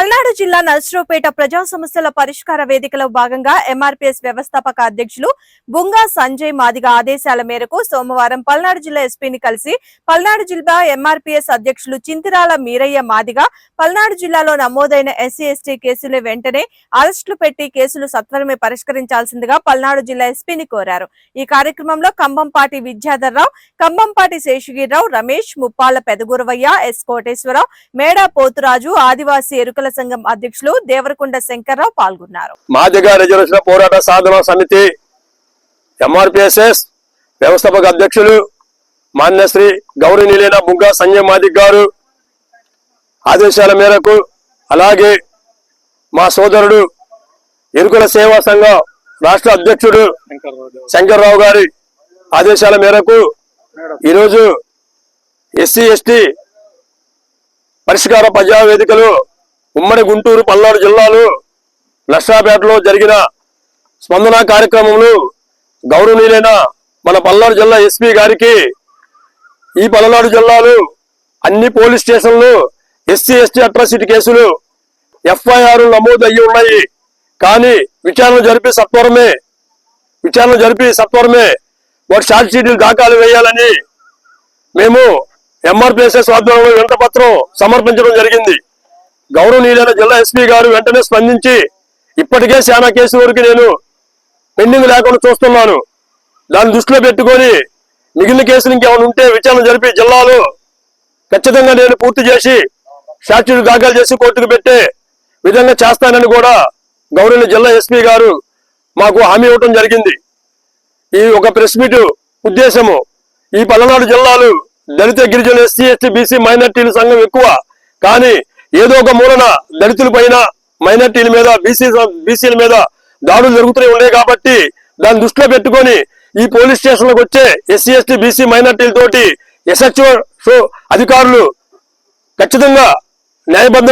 పల్నాడు జిల్లా నర్సరావుపేట ప్రజా సమస్యల పరిష్కార వేదికలో భాగంగా ఎంఆర్పీఎస్ వ్యవస్థాపక అధ్యక్షులు బుంగా సంజయ్ మాదిగ ఆదేశాల మేరకు సోమవారం పల్నాడు జిల్లా ఎస్పీని కలిసి పల్నాడు జిల్లా ఎంఆర్పీఎస్ అధ్యక్షులు చింతిరాల మీరయ్య మాదిగ పల్నాడు జిల్లాలో నమోదైన ఎస్సీ ఎస్టీ కేసులు వెంటనే అరెస్టులు పెట్టి కేసులు సత్వరమే పరిష్కరించాల్సిందిగా పల్నాడు జిల్లా ఎస్పీని కోరారు. ఈ కార్యక్రమంలో కంబంపాటి విద్యాధర్రావు కంబంపాటి శేషగిరిరావు రమేష్ ముప్పాల పెదగురవయ్య ఎస్ కోటేశ్వరరావు మేడా పోతురాజు ఆదివాసీ ఎరుకల సంఘం అధ్యక్షులు దేవరకొండ శంకర్రావు పాల్గొన్నారు. మాదిగా రిజర్వేషన్ పోరాట సాధన సమితి ఎంఆర్పిఎస్ఎస్ వ్యవస్థాపక అధ్యక్షులు మాన్యశ్రీ గౌరీ నిలైన బుగ్గా సంజయ్ మాదిక్ గారు ఆదేశాల మేరకు అలాగే మా సోదరుడు ఎరుకుల సేవా సంఘం రాష్ట్ర అధ్యక్షుడు శంకర్రావు గారి ఆదేశాల మేరకు ఈరోజు ఎస్సీ ఎస్టీ పరిష్కార ప్రజా వేదికలు ఉమ్మడి గుంటూరు పల్నాడు జిల్లాలు నర్సాపేటలో జరిగిన స్పందన కార్యక్రమంలో గౌరవనీయులైన మన పల్నాడు జిల్లా ఎస్పీ గారికి ఈ పల్నాడు జిల్లాలో అన్ని పోలీస్ స్టేషన్లు ఎస్సీ ఎస్టీ అట్రాసిటీ కేసులు ఎఫ్ఐఆర్ నమోదు అయ్యి ఉన్నాయి. కానీ విచారణ జరిపి సత్వరమే విచారణ జరిపి సత్వరమే వాటి షార్ట్ షీట్లు దాఖలు వేయాలని మేము ఎంఆర్పిఎస్ఎస్ ఆధ్వర్యంలో వెంట పత్రం సమర్పించడం జరిగింది. గౌరవనీయులైన జిల్లా ఎస్పీ గారు వెంటనే స్పందించి ఇప్పటికే చాలా కేసు వరకు నేను పెండింగ్ లేకుండా చూస్తున్నాను. దాన్ని దృష్టిలో పెట్టుకొని మిగిలిన కేసులు ఇంకేమైనా ఉంటే విచారణ జరిపి జిల్లాలో ఖచ్చితంగా నేను పూర్తి చేసి స్టాచ్యూలు దాఖలు చేసి కోర్టుకు పెట్టే విధంగా చేస్తానని కూడా గౌరవ జిల్లా ఎస్పీ గారు మాకు హామీ ఇవ్వటం జరిగింది. ఈ ఒక ప్రెస్ మీట్ ఉద్దేశము ఈ పల్నాడు జిల్లాలు దళిత గిరిజన ఎస్సీ ఎస్టీ బీసీ మైనార్టీల సంఘం ఎక్కువ కానీ ఏదో ఒక మూలన దళితుల పైన మైనార్టీల మీద బీసీ బీసీల మీద దాడులు జరుగుతూనే ఉన్నాయి కాబట్టి దాన్ని దృష్టిలో పెట్టుకొని ఈ పోలీస్ స్టేషన్లకు వచ్చే ఎస్సీ ఎస్టీ బీసీ మైనార్టీలతోటి ఎస్హెచ్ఓ అధికారులు ఖచ్చితంగా న్యాయబద్ధంగా